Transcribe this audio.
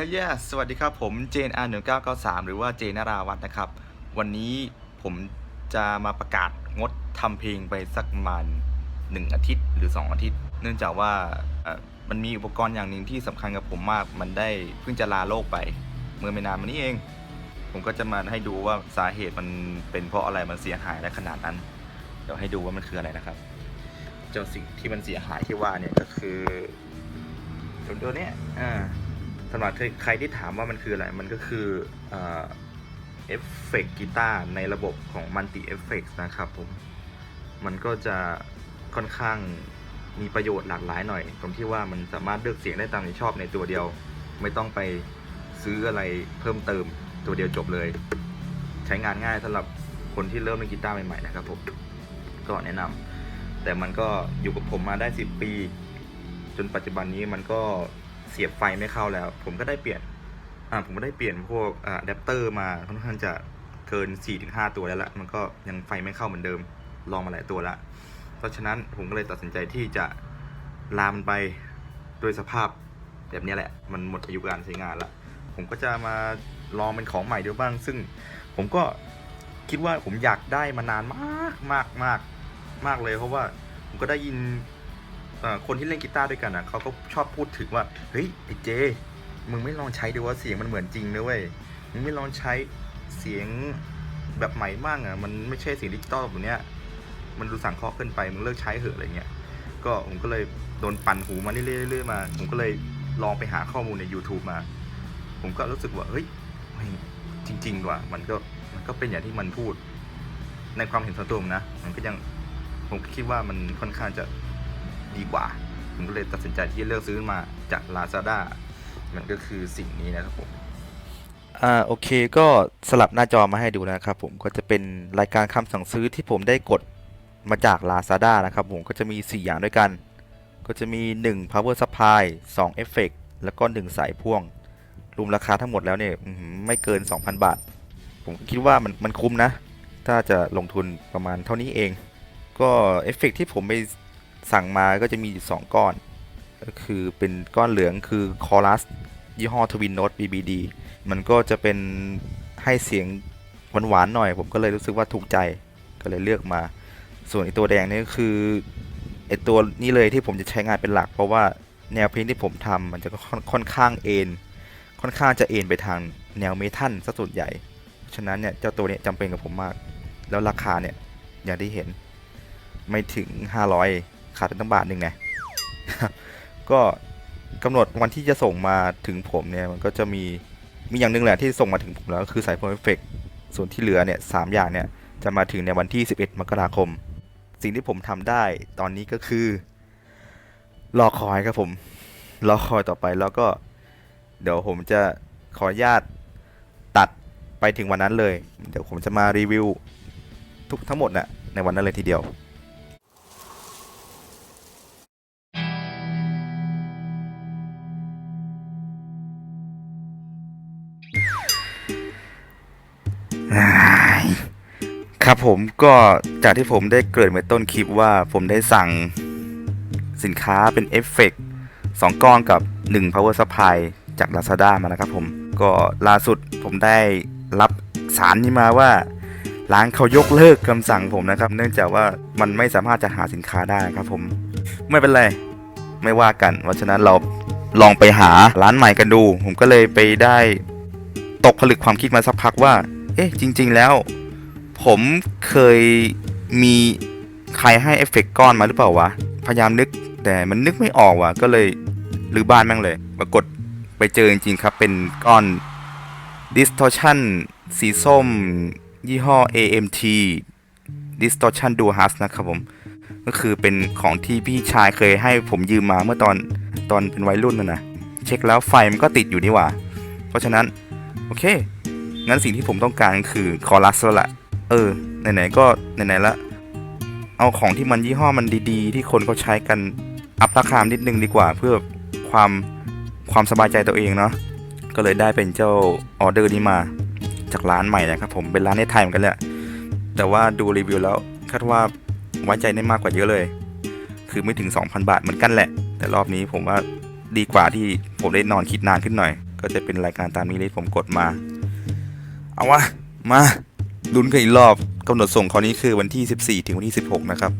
ลเยสวัสดีครับผมเจนอาหนึ่งเก้าเก้าสามหรือว่าเจนนาราวัฒน์นะครับ วันนี้ผมจะมาประกาศงดทำเพลงไปสักประมาณหนึ่งอาทิตย์หรือ2อาทิตย์ เนื่องจากว่ามันมีอุปกรณ์อย่างหนึ่งที่สำคัญกับผมมาก มันได้เพิ่งจะลาโลกไป เมื่อไม่นานมานี้เอง ผมก็จะมาให้ดูว่าสาเหตุมันเป็นเพราะอะไรมันเสียหายได้ขนาดนั้น เดี๋ยวให้ดูว่ามันคืออะไรนะครับ เจ้าสิ่งที่มันเสียหายที่ว่าเนี่ยก็คือตัวตัวเนี้ยอ่า สำหรับใครที่ถามว่ามันคืออะไร มันก็คือเอฟเฟกกีตาร์ในระบบของ Multi Effects นะครับผม มันก็จะค่อนข้างมีประโยชน์หลากหลายหน่อย ตรงที่ว่ามันสามารถเลือกเสียงได้ตามที่ชอบในตัวเดียว ไม่ต้องไปซื้ออะไรเพิ่มเติมตัวเดียวจบเลย ใช้งานง่ายสำหรับคนที่เริ่มเล่นกีตาร์ใหม่ๆนะครับผมก็แนะนำแต่มันก็อยู่กับผมมาได้ 10 ปี จนปัจจุบันนี้มันก็ เสียบไฟไม่เข้าแล้ว ผมก็ได้เปลี่ยนอ่าผมก็ได้เปลี่ยนพวกอะแดปเตอร์มาค่อนข้างจะเกิน 4-5 ตัวแล้วละมันก็ยังไฟไม่เข้าเหมือนเดิมลองมาหลายตัวละเพราะฉะนั้นผมก็เลยตัดสินใจที่จะลามันไปโดยสภาพแบบนี้แหละ มันหมดอายุการใช้งานละผมก็จะมาลองเป็นของใหม่ดูบ้าง ซึ่งผมก็คิดว่าผมอยากได้มานานมากมากมากมากเลย เพราะว่าผมก็ได้ยิน คนที่เล่นกีตาร์ด้วยกันอะเขาก็ชอบพูดถึงว่าเฮ้ยไอ้เจ มึงไม่ลองใช้ดูว่าเสียงมันเหมือนจริงนะเว้ยมึงไม่ลองใช้เสียงแบบใหม่บ้างอะมันไม่ใช่เสียงดิจิตอลแบบเนี้ยมันดูสั่งเคาะห์เกินไปมึงเลิกใช้เถอะอะไรเงี้ยก็ผมก็เลยโดนปั่นหูมาเรื่อยๆเรื่อยๆมา ผมก็เลยลองไปหาข้อมูลใน YouTube มา ผมก็รู้สึกว่าเฮ้ยแม่งจริงๆว่ะมันก็มันก็เป็นอย่างที่มันพูด ในความเห็นส่วนตัวผมนะ มันก็ยังผมคิดว่ามันค่อนข้างจะ ดีกว่า ผมก็เลยตัดสินใจที่จะเลือกซื้อมาจาก Lazada มันก็คือสิ่งนี้นะครับผมอ่าโอเคก็สลับหน้าจอมาให้ดูนะครับผมก็จะเป็นรายการคำสั่งซื้อที่ผมได้กดมาจาก Lazada นะครับผมก็จะมี 4 อย่างด้วยกัน ก็จะมี 1 power supply 2 effect แล้วก็ 1 สายพ่วง รวมราคาทั้งหมดแล้วเนี่ยไม่เกิน 2,000 บาท ผมคิดว่ามันมันคุ้มนะ ถ้าจะลงทุนประมาณเท่านี้เอง ก็เอฟเฟกต์ที่ผมไป สั่งมาก็จะมีอยู่สองก้อน ก็คือเป็นก้อนเหลืองคือคอรัสยี่ห้อทวินโน e BBD มันก็จะเป็นให้เสียงหวานๆหน่อย ผมก็เลยรู้สึกว่าถูกใจก็เลยเลือกมา ส่วนไอตัวแดงนี่ก็คือไอตัวนี้เลยที่ผมจะใช้งานเป็นหลัก เพราะว่าแนวเพลงที่ผมทำมันจะค่อนอนข้างเอ็นค่อนข้างจะเอ็นไปทางแนวเมทัลซะส่วนใหญ่ ฉะนั้นเนี่ยเจ้าตัวนี้จำเป็นกับผมมาก แล้วราคาเนี่ยอย่างที่เห็นไม่ถึง 500 ขาดไปตั้งบาทหนึ่งไงก็กำหนดวันที่จะส่งมาถึงผมเนี่ยมันก็จะมีมีอย่างหนึงแหละที่ส่งมาถึงผมแล้วก็คือสายพ e เอฟเฟกส่วนที่เหลือเนี่ยสามอย่างเนี่ยจะมาถึงในวันที่ 11 มกราคม สิ่งที่ผมทำได้ตอนนี้ก็คือ รอคอยครับผม รอคอยต่อไปแล้วก็ เดี๋ยวผมจะขออนุญาตตัดไปถึงวันนั้นเลย เดี๋ยวผมจะมารีวิวทุกทั้งหมดน่ะในวันนั้นเลยทีเดียว ครับผมก็จากที่ผมได้เกริ่นไว้ต้นคลิปว่าผมได้สั่งสินค้าเป็นเอฟเฟกต์สองก้อนกับ 1 power supply จาก Lazada มานะครับผม ก็ล่าสุดผมได้รับสารนี้มาว่าร้านเขายกเลิกคำสั่งผมนะครับ เนื่องจากว่ามันไม่สามารถจะหาสินค้าได้ครับผม ไม่เป็นไร ไม่ว่ากัน เพราะฉะนั้นเราลองไปหาร้านใหม่กันดู ผมก็เลยไปได้ตกผลึกความคิดมาสักพักว่า เอ๊ะ จริง ๆ แล้ว ผมเคยมีใครให้เอฟเฟกต์ก้อนมาหรือเปล่าวะ พยายามนึกแต่มันนึกไม่ออกว่ะ ก็เลยรื้อบ้านแม่งเลย ปรากฏไปเจอจริง ๆ ครับ เป็นก้อน distortion สีส้ม ยี่ห้อ AMT distortion dual hus นะครับผม ก็คือเป็นของที่พี่ชายเคยให้ผมยืมมาเมื่อตอนตอนเป็นวัยรุ่นนะนะ เช็คแล้วไฟมันก็ติดอยู่นี่หว่า เพราะฉะนั้น โอเค งั้นสิ่งที่ผมต้องการคือคอรัสแล้วล่ะเออไหนๆก็ไหนๆละ เอาของที่มันยี่ห้อมันดีๆ ที่คนเขาใช้กันอัพราคามนิดนึงดีกว่าเพื่อความความสบายใจตัวเองเนาะก็เลยได้เป็นเจ้าออเดอร์นี้มาจากร้านใหม่นะครับผมเป็นร้านในไทยเหมือนกันแหละแต่ว่าดูรีวิวแล้วคาดว่าไว้ใจได้มากกว่าเยอะเลย คือไม่ถึง 2,000 บาทเหมือนกันแหละ แต่รอบนี้ผมว่าดีกว่าที่ผมได้นอนคิดนานขึ้นหน่อย ก็จะเป็นรายการตามนี้เลยผมกดมา เอาวะ มาลุ้นกันอีกรอบกำหนดส่งคราวนี้คือวันที่ 14 ถึงวันที่ 16 นะครับ